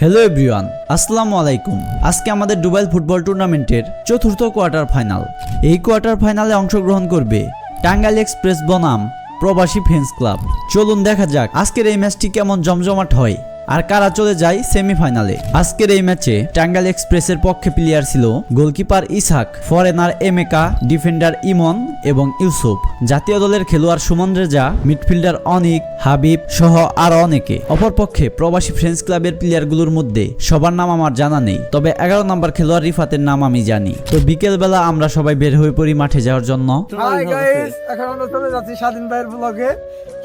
Hello everyone আসসালামু আলাইকুম। আজকে আমাদের ডুবাইল ফুটবল টুর্নামেন্টের চতুর্থ কোয়ার্টার ফাইনাল। এই কোয়ার্টার ফাইনালে অংশগ্রহণ করবে টাঙ্গাইল এক্সপ্রেস বনাম প্রবাসী ফেন্স ক্লাব চলুন দেখা যাক আজকের এই ম্যাচটি কেমন জমজমাট হয়। আর কারা চলে যায় সেমিফাইনালে? আজকের এই ম্যাচে টাঙ্গাইল এক্সপ্রেসের পক্ষে প্লেয়ার ছিল goalkeeper Isaac foreigner Emeka, defender Emon এবং ইউসুফ। জাতীয় দলের খেলোয়াড় সুমন রেজা, মিডফিল্ডার অনিক, হাবিব সহ আরও অনেকে। অপরপক্ষে প্রবাসী ফ্রেন্ডস ক্লাবের প্লেয়ারগুলোর মধ্যে সবার নাম আমার জানা নেই, তবে এগারো নম্বর খেলোয়াড় রিফাতের নাম আমি জানি। তো বিকেলবেলা আমরা সবাই বের হয়ে পড়ি মাঠে যাওয়ার জন্য। স্বাধীন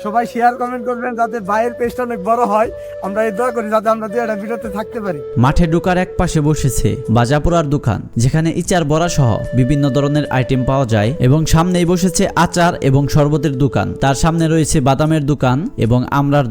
সবাই শেয়ার কমেন্ট করবেন যাতে ভাইয়ের পেজটা অনেক বড় হয়। আমরা দোয়া করি যাতে আমরা দুই ভিডিওতে থাকতে পারি। মাঠে ঢোকার এক পাশে বসেছে বাজাপুরার দোকান, যেখানে ইচার বড়া সহ বিভিন্ন ধরনের আইটেম পাওয়া যায় এবং সামনেই বসেছে আচার এবং শরবতের দোকান। তার সামনে রয়েছে বাদামের দোকান এবং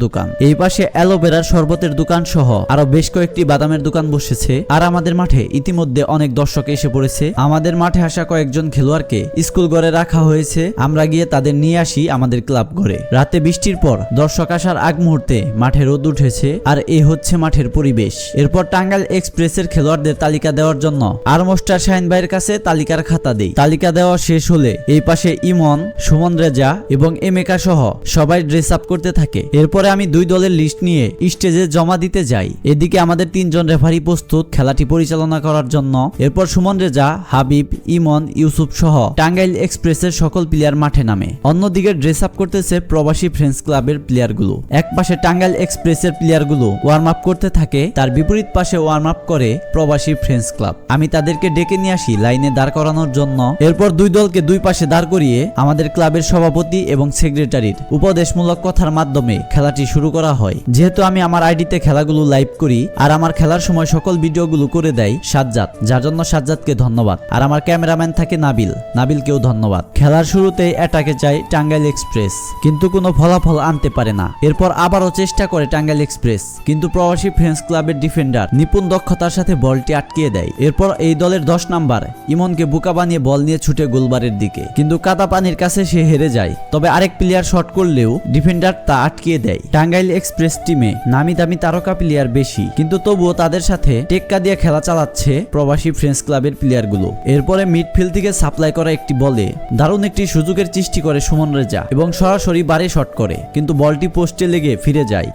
দোকান। এই পাশে অ্যালোভেরার শরবতের দোকান সহ আরও বেশ কয়েকটি বাদামের দোকান বসেছে। আর আমাদের মাঠে ইতিমধ্যে অনেক দর্শক এসে পড়েছে। আমাদের মাঠে আসা কয়েকজন খেলোয়াড়কে স্কুল ঘরে রাখা হয়েছে। আমরা গিয়ে তাদের নিয়ে আসি আমাদের ক্লাব ঘরে। রাতে বৃষ্টির পর দর্শক আসার আগ মুহূর্তে মাঠে রোদ উঠেছে। আর এ হচ্ছে মাঠের পরিবেশ। এরপর টাঙ্গাইল এক্সপ্রেসের খেলোয়াড়দের তালিকা দেওয়ার জন্য আর মোস্টার শাহিন ভাইয়ের কাছে তালিকার খাতা দেই। তালিকা দেওয়া শেষ হলে এই পাশে ইমন, সুমন রেজা এবং এমেকা সহ সবাই ড্রেস আপ করতে থাকে। এরপরে আমি দুই দলের লিস্ট নিয়ে স্টেজে জমা দিতে যাই। এদিকে আমাদের তিনজন রেফারি প্রস্তুত খেলাটি পরিচালনা করার জন্য। এরপর সুমন রেজা, হাবিব, ইমন, ইউসুফ সহ টাঙ্গাইল এক্সপ্রেসের সকল প্লেয়ার মাঠে নামে। অন্যদিকে ড্রেস আপ করতেছে প্রবাসী ফ্রেন্ডস ক্লাবের প্লেয়ারগুলো এক পাশে টাঙ্গাইল এক্সপ্রেসের প্লেয়ারগুলো ওয়ার্ম আপ করতে থাকে, তার বিপরীত পাশে ওয়ার্ম আপ করে প্রবাসী ফ্রেন্ডস ক্লাব আমি তাদেরকে ডেকে নিয়ে আসি লাইনে দাঁড় করানোর জন্য। এরপর দুই দলকে দুই পাশে দাঁড় করিয়ে আমাদের ক্লাবের সভাপতি এবং সেক্রেটারির উপদেশমূলক কথার মাধ্যমে খেলাটি শুরু করা হয়। যেহেতু আমি আমার আইডিতে খেলাগুলো লাইভ করি, আর আমার খেলার সময় সকল ভিডিওগুলো করে দেয় সাজ্জাদ, যার জন্য সাজ্জাদকে ধন্যবাদ। আর আমার ক্যামেরাম্যান থাকে নাবিল, নাবিলকেও ধন্যবাদ। খেলার শুরুতেই অ্যাটাকে চাই টাঙ্গাইল এক্সপ্রেস কিন্তু কোনো ফলাফল আনতে পারে না। এরপর আবারও চেষ্টা করে টাঙ্গাইল এক্সপ্রেস কিন্তু প্রবাসী ফ্রেন্ডস ক্লাবের ডিফেন্ডার নিপুণ দক্ষতার সাথে বলটি আটকিয়ে দেয়। এরপর এই দলের দশ নাম্বার, ইমনকে বুকা বানিয়ে বল নিয়ে ছুটে গোলবারের দিকে। কিন্তু কাদা পানির কাছে সে হেরে যায়। তবে আরেক প্লেয়ার শট করলেও ডিফেন্ডার তা আটকিয়ে দেয়। টাঙ্গাইল এক্সপ্রেস টিমে নামি দামি তারকা প্লেয়ার বেশি। কিন্তু তবুও তাদের সাথে টেক্কা দিয়ে খেলা চালাচ্ছে প্রবাসী ফ্রেন্ডস ক্লাবের প্লেয়ারগুলো এরপরে মিডফিল্ড থেকে সাপ্লাই করা একটি বলে দারুণ একটি সুযোগের সৃষ্টি করে সুমন রেজা এবং সরাসরি বারে শট করে। কিন্তু বলটি পোস্টে লেগে ফিরে যায়।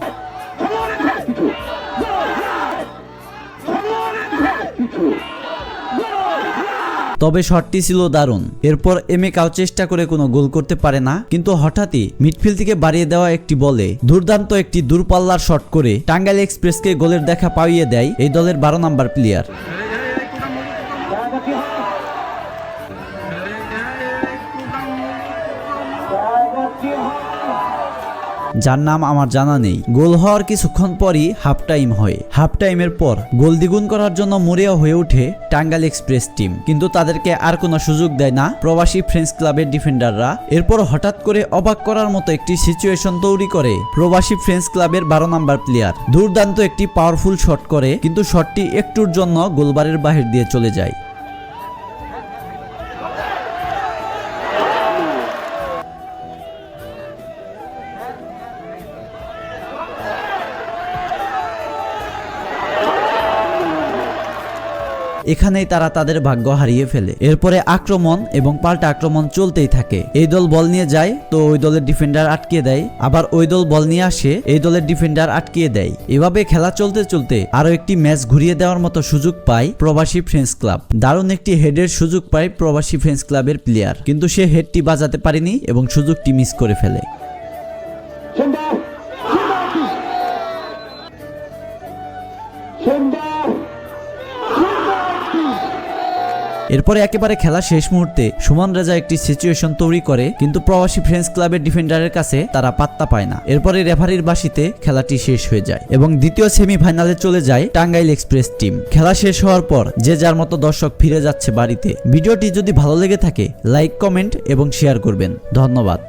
তবে শটটি ছিল দারুণ। এরপর এমেকাও চেষ্টা করে কোনো গোল করতে পারে না, কিন্তু হঠাৎই মিডফিল্ড থেকে বাড়িয়ে দেওয়া একটি বলে দুর্দান্ত একটি দূরপাল্লার শট করে টাঙ্গাইল এক্সপ্রেসকে গোলের দেখা পাইয়ে দেয় এই দলের বারো নাম্বার প্লেয়ার। যার নাম আমার জানা নেই। গোল হওয়ার কিছুক্ষণ পরই হাফ টাইম হয়। হাফ টাইমের পর গোল দ্বিগুণ করার জন্য মরিয়া হয়ে ওঠে টাঙ্গাইল এক্সপ্রেস টিম। কিন্তু তাদেরকে আর কোনো সুযোগ দেয় না প্রবাসী ফ্রেন্ডস ক্লাবের ডিফেন্ডাররা এরপর হঠাৎ করে অবাক করার মতো একটি সিচুয়েশন তৈরি করে প্রবাসী ফ্রেন্ডস ক্লাবের বারো নাম্বার প্লেয়ার দুর্দান্ত একটি পাওয়ারফুল শট করে, কিন্তু শটটি একটুর জন্য গোলবারের বাহির দিয়ে চলে যায়। এখানেই তারা তাদের ভাগ্য হারিয়ে ফেলে। এরপরে আক্রমণ এবং পাল্টা আক্রমণ চলতেই থাকে। এই দল বল নিয়ে যায়, তো ওই দলের ডিফেন্ডার আটকে দেয়। আবার ওই দল বল নিয়ে আসে, এই দলের ডিফেন্ডার আটকিয়ে দেয়। এভাবে খেলা চলতে চলতে আরও একটি ম্যাচ ঘুরিয়ে দেওয়ার মতো সুযোগ পায় প্রবাসী ফ্রেন্ডস ক্লাব। দারুণ একটি হেডের সুযোগ পায় প্রবাসী ফ্রেন্ডস ক্লাবের প্লেয়ার। কিন্তু সে হেডটি বাজাতে পারেনি এবং সুযোগটি মিস করে ফেলে। এরপরে একেবারে খেলা শেষ মুহূর্তে সুমন রাজা একটি সিচুয়েশন তৈরি করে, কিন্তু প্রবাসী ফ্রেন্ডস ক্লাবের ডিফেন্ডারের কাছে তারা পাত্তা পায় না। এরপরে রেফারির বাসিতে খেলাটি শেষ হয়ে যায় এবং দ্বিতীয় সেমিফাইনালে চলে যায় টাঙ্গাইল এক্সপ্রেস টিম খেলা শেষ হওয়ার পর যে যার মতো দর্শক ফিরে যাচ্ছে বাড়িতে। ভিডিওটি যদি ভালো লেগে থাকে লাইক কমেন্ট এবং শেয়ার করবেন। ধন্যবাদ।